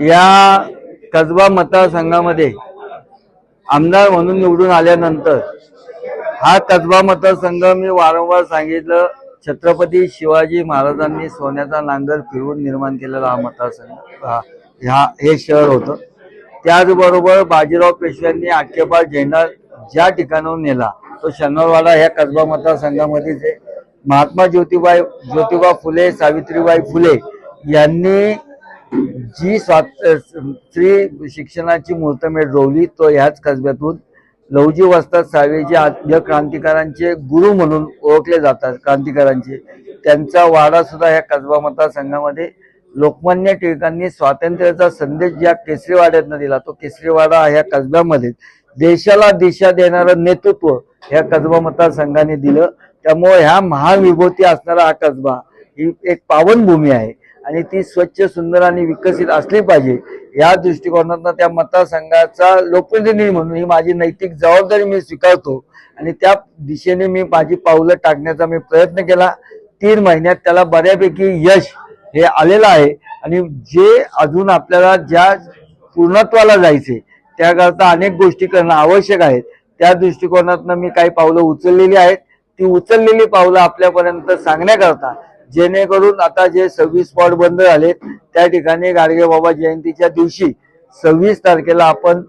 या कसबा मतदारसंघामध्ये आमदार म्हणून निवडून आल्यानंतर हा कसबा मतदारसंघ मी वारंवार सांगितलं छत्रपती शिवाजी महाराजांनी सोन्याचा नांगर फिरवून निर्माण केलेला हा मतदारसंघ हा ह्या हे शहर होतं. त्याचबरोबर बाजीराव पेशव्यांनी आखेबा झेंडा ज्या ठिकाणाहून नेला तो शनिवारवाडा ह्या कसबा मतदारसंघामध्येच आहे. महात्मा ज्योतिबाई ज्योतिबा फुले सावित्रीबाई फुले यांनी जी स्वात स्त्री शिक्षणाची मुहूर्तमेढ रोवली तो ह्याच कसब्यातून लवजी वस्ताद साळवेचे आद्य क्रांतिकारांचे गुरु म्हणून ओळखले जातात क्रांतिकारांचे. त्यांचा वाडा सुद्धा ह्या कसबा मतदारसंघामध्ये लोकमान्य टिळकांनी स्वातंत्र्याचा संदेश ज्या केसरीवाड्यातनं दिला तो केसरीवाडा ह्या कसब्यामध्ये देशाला दिशा देणारं नेतृत्व ह्या कसबा मतदारसंघाने दिलं. त्यामुळे ह्या महाविभूती असणारा हा कसबा ही एक पावनभूमी आहे. आणि ती स्वच्छ सुंदर आणि विकसित असली पाहिजे या दृष्टिकोनातनं त्या मतदारसंघाचा लोकप्रतिनिधी म्हणून ही माझी नैतिक जबाबदारी मी स्वीकारतो. आणि त्या दिशेने मी माझी पावलं टाकण्याचा मी प्रयत्न केला. तीन महिन्यात त्याला बऱ्यापैकी यश हे आलेलं आहे. आणि जे अजून आपल्याला ज्या पूर्णत्वाला जायचे त्याकरता अनेक गोष्टी करणं आवश्यक आहेत त्या दृष्टिकोनातनं मी काही पावलं उचललेली आहेत. ती उचललेली पावलं आपल्यापर्यंत सांगण्याकरता जेणेकरून आता जे सव्वीस स्पॉट बंद झाले त्या ठिकाणी गाडगे बाबा जयंतीच्या दिवशी सव्वीस तारखेला आपण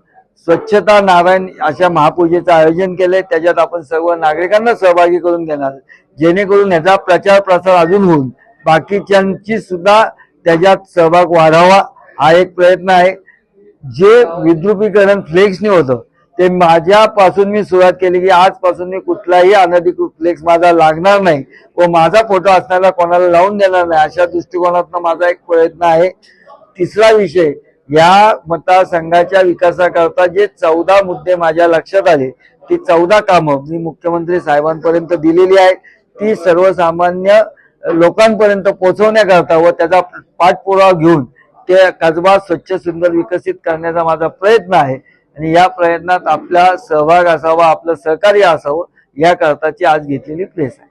स्वच्छता नारायण अशा महापूजेचं आयोजन केलंय. त्याच्यात आपण सर्व नागरिकांना सहभागी करून घेणार जेणेकरून ह्याचा प्रचार प्रसार अजून होऊन बाकीच्यांची सुद्धा त्याच्यात सहभाग वाढावा हा एक प्रयत्न आहे. जे विद्रुपीकरण फ्लेक्सने होतं ते माझ्यापासून मी सुरुवात केली की आजपासून मी कुठलाही अनधिकृत फ्लेक्स माझा लागणार नाही व माझा फोटो असणारा कोणाला लावून देणार नाही अशा दृष्टिकोनातून माझा एक प्रयत्न आहे. तिसरा विषय या मतदारसंघाच्या विकासाकरता जे चौदा मुद्दे माझ्या लक्षात आले ती चौदा कामं मी मुख्यमंत्री साहेबांपर्यंत दिलेली आहेत. ती सर्वसामान्य लोकांपर्यंत पोहोचवण्याकरता व त्याचा पाठपुरावा घेऊन ते कसबा स्वच्छ सुंदर विकसित करण्याचा माझा प्रयत्न आहे. आणि या प्रयत्नात आपला सहभाग असावा आपलं सहकार्य असावं याकरताची आज घेतलेली प्रेस आहे.